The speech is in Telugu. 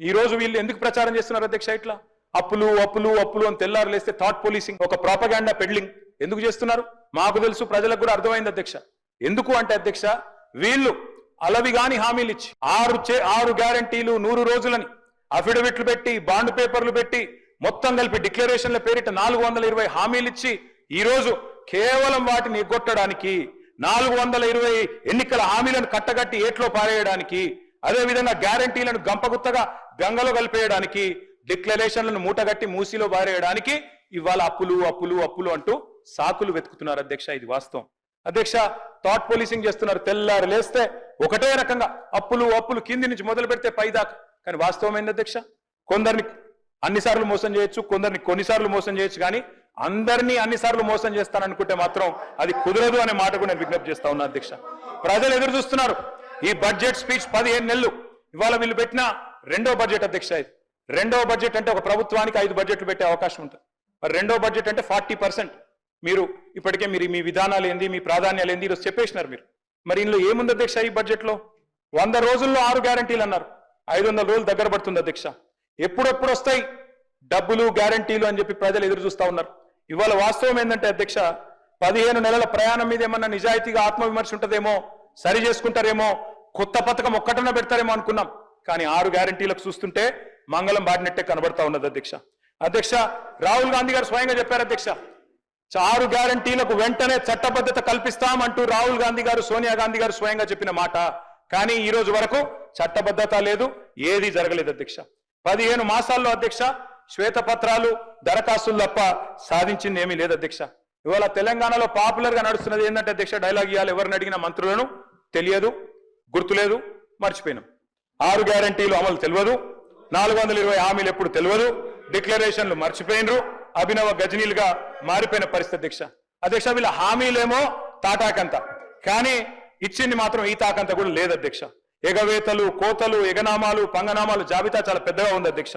ఈ రోజు వీళ్ళు ఎందుకు ప్రచారం చేస్తున్నారు అధ్యక్ష ఇట్లా? అప్పులు అప్పులు అప్పులు అని తెల్లారు లేస్తే థాట్ పోలీసింగ్ ఒక ప్రాపగాండా పెడ్లింగ్ ఎందుకు చేస్తున్నారు? మాకు తెలుసు ప్రజలకు కూడా అర్థమైంది అధ్యక్ష. ఎందుకు అంటే అధ్యక్ష వీళ్ళు అలవిగాని హామీలు ఇచ్చి ఆరు చే- ఆరు గ్యారంటీలు నూరు రోజులని అఫిడవిట్లు పెట్టి బాండ్ పేపర్లు పెట్టి మొత్తం కలిపి డిక్లరేషన్ల పేరిట నాలుగు వందల ఇరవై హామీలు ఇచ్చి ఈ రోజు కేవలం వాటిని ఎగ్గొట్టడానికి నాలుగు వందల ఇరవై ఎన్నికల హామీలను కట్టగట్టి ఏట్లో పారేయడానికి అదే విధంగా గ్యారంటీలను గంపగుత్తగా గంగలో కలిపేయడానికి డిక్లరేషన్లను మూటగట్టి మూసిలో బారేయడానికి ఇవాళ అప్పులు అప్పులు అప్పులు అంటూ సాకులు వెతుకుతున్నారు అధ్యక్ష. ఇది వాస్తవం. అధ్యక్ష థాట్ పోలీసింగ్ చేస్తున్నారు. తెల్లారు లేస్తే ఒకటే రకంగా అప్పులు అప్పులు కింది నుంచి మొదలు పెడితే పైదాకా. కానీ వాస్తవమైంది అధ్యక్ష? కొందరిని అన్నిసార్లు మోసం చేయొచ్చు కొందరిని కొన్నిసార్లు మోసం చేయొచ్చు కానీ అందరినీ అన్నిసార్లు మోసం చేస్తాననుకుంటే మాత్రం అది కుదరదు అనే మాట కూడా నేను విజ్ఞప్తి చేస్తా ఉన్నా అధ్యక్ష. ప్రజలు ఎదురు చూస్తున్నారు. ఈ బడ్జెట్ స్పీచ్ పదిహేను నెలలు. ఇవాళ వీళ్ళు పెట్టిన రెండో బడ్జెట్ అధ్యక్ష ఇది. రెండో బడ్జెట్ అంటే ఒక ప్రభుత్వానికి ఐదు బడ్జెట్లు పెట్టే అవకాశం ఉంటుంది. మరి రెండో బడ్జెట్ అంటే ఫార్టీ పర్సెంట్ మీరు ఇప్పటికే మీరు మీ విధానాలు ఏంది మీ ప్రాధాన్యాలు ఏంది ఈరోజు చెప్పేసినారు మీరు. మరి ఇందులో ఏముంది అధ్యక్ష ఈ బడ్జెట్లో వంద రోజుల్లో ఆరు గ్యారంటీలు అన్నారు. ఐదు వందల రోజులు దగ్గర పడుతుంది అధ్యక్ష. ఎప్పుడెప్పుడు వస్తాయి? డబ్బులు గ్యారంటీలు అని చెప్పి ప్రజలు ఎదురు చూస్తూ ఉన్నారు. ఇవాళ వాస్తవం ఏంటంటే అధ్యక్ష పదిహేను నెలల ప్రయాణం మీద ఏమన్నా నిజాయితీగా ఆత్మవిమర్శ ఉంటుందేమో? సరి చేసుకుంటారేమో? కొత్త పథకం ఒక్కటన పెడతారేమో అనుకున్నాం. కానీ ఆరు గ్యారంటీలకు చూస్తుంటే మంగళం బాడినట్టే కనబడతా ఉన్నది అధ్యక్ష. అధ్యక్ష రాహుల్ గాంధీ గారు స్వయంగా చెప్పారు అధ్యక్ష. ఆరు గ్యారంటీలకు వెంటనే చట్టబద్ధత కల్పిస్తామంటూ రాహుల్ గాంధీ గారు సోనియా గాంధీ గారు స్వయంగా చెప్పిన మాట. కానీ ఈ రోజు వరకు చట్టబద్ధత లేదు ఏది జరగలేదు అధ్యక్ష. పదిహేను మాసాల్లో అధ్యక్ష శ్వేతపత్రాలు దరఖాస్తులు తప్ప సాధించింది ఏమీ లేదు అధ్యక్ష. ఇవాళ తెలంగాణలో పాపులర్గా నడుస్తున్నది ఏంటంటే అధ్యక్ష డైలాగ్ ఇవ్వాలి ఎవరిని అడిగిన మంత్రులను తెలియదు. గుర్తులేదు మర్చిపోయినాం. ఆరు గ్యారంటీలు అమలు తెలియదు నాలుగు వందల ఇరవై హామీలు ఎప్పుడు తెలియదు డిక్లరేషన్లు మర్చిపోయినరు అభినవ గజనీలుగా మారిపోయిన పరిస్థితి అధ్యక్ష అధ్యక్ష వీళ్ళ హామీలేమో తాటాకంత కానీ ఇచ్చింది మాత్రం ఈ తాకంత కూడా లేదు అధ్యక్ష. ఎగవేతలు కోతలు ఎగనామాలు పంగనామాలు జాబితా చాలా పెద్దగా ఉంది అధ్యక్ష.